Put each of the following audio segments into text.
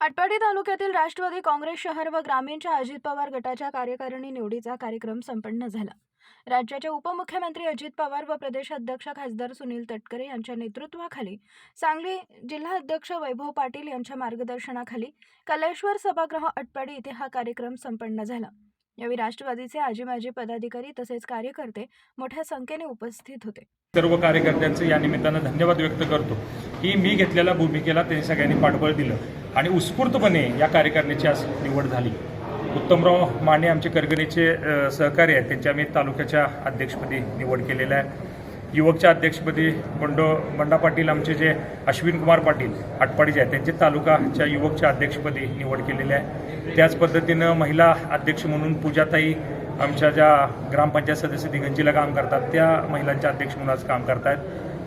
आटपाडी तालुक्यातील राष्ट्रवादी काँग्रेस शहर व ग्रामीणच्या अजित पवार गटाच्या कार्यकारिणी निवडीचा कार्यक्रम संपन्न झाला. राज्याचे उपमुख्यमंत्री अजित पवार व प्रदेश अध्यक्ष खासदार सुनील तटकरे यांच्या नेतृत्वाखाली सांगली जिल्हा अध्यक्ष वैभव पाटील यांच्या मार्गदर्शनाखाली कलेश्वर सभागृह अटपाडी इथे हा कार्यक्रम संपन्न झाला. यावेळी राष्ट्रवादीचे आजी माजी पदाधिकारी तसेच कार्यकर्ते मोठ्या संख्येने उपस्थित होते. सर्व कार्यकर्त्यांचे या निमित्तानं धन्यवाद व्यक्त करतो. की मी घेतलेल्या भूमिकेला त्यांनी सगळ्यांनी पाठबळ दिलं. आणि उत्स्फूर्तपणे या कार्यकारिणीची आज निवड झाली. उत्तमराव माने आमचे करगणीचे सहकारी आहेत. त्यांची आम्ही तालुक्याच्या अध्यक्षपदी निवड केलेल्या आहे. युवकच्या अध्यक्षपदी बंडो बंडा पाटील आमचे जे अश्विन कुमार पाटील आटपाडीचे आहेत त्यांचे तालुकाच्या युवकच्या अध्यक्षपदी निवड केलेली आहे. त्याच पद्धतीनं महिला अध्यक्ष म्हणून पूजाताई आमच्या ज्या ग्रामपंचायत सदस्य दिगंजीला काम करतात त्या महिलांच्या अध्यक्ष म्हणून आज काम करतायत.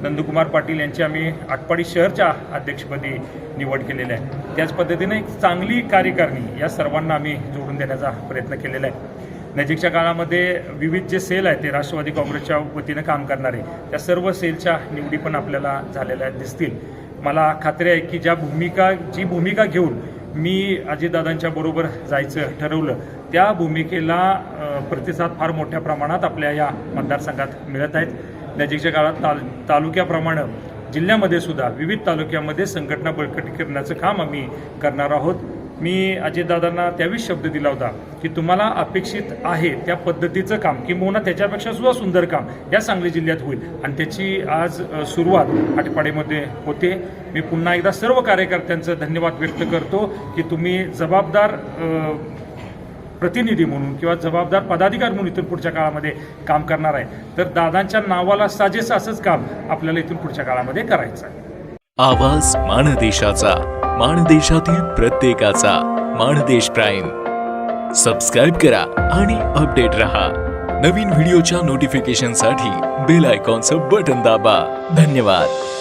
नंदकुमार पाटील यांची आम्ही आटपाडी शहरच्या अध्यक्षपदी निवड केलेली आहे. त्याच पद्धतीने एक चांगली कार्यकारिणी या सर्वांना आम्ही जोडून देण्याचा प्रयत्न केलेला आहे. नजीकच्या काळामध्ये विविध जे सेल आहेत ते राष्ट्रवादी काँग्रेसच्या वतीनं काम करणारे त्या सर्व सेलच्या निवडी पण आपल्याला झालेल्या दिसतील. मला खात्री आहे की ज्या भूमिका जी भूमिका घेऊन मी अजितदादांच्या बरोबर जायचं ठरवलं त्या भूमिकेला प्रतिसाद फार मोठ्या प्रमाणात आपल्या या मतदारसंघात मिळत आहेत. नजीकच्या काळात ताल तालुक्याप्रमाणे जिल्ह्यामध्ये सुद्धा विविध तालुक्यामध्ये संघटना बळकटी करण्याचं काम आम्ही करणार आहोत. मी अजितदादांना त्यावेळीच शब्द दिला होता की तुम्हाला अपेक्षित आहे त्या पद्धतीचं काम किंबहुना त्याच्यापेक्षा सुद्धा सुंदर काम या सांगली जिल्ह्यात होईल. आणि त्याची आज सुरुवात आटपाडीमध्ये होते. मी पुन्हा एकदा सर्व कार्यकर्त्यांचं धन्यवाद व्यक्त करतो की तुम्ही जबाबदार प्रतिनिधी म्हणून किंवा जबाबदार पदाधिकारी म्हणून इथून पुढच्या काळामध्ये काम करणार आहे. तर दादांच्या नावाला साजेसं असंच काम आपल्याला इथून पुढच्या काळामध्ये करायचं आहे. आवाज माणदेशाचा माणदेशातील प्रत्येकाचा माणदेश प्राईम. सबस्क्राईब करा आणि अपडेट रहा. नवीन व्हिडिओच्या नोटिफिकेशनसाठी बेल आयकॉनचं बटन दाबा. धन्यवाद.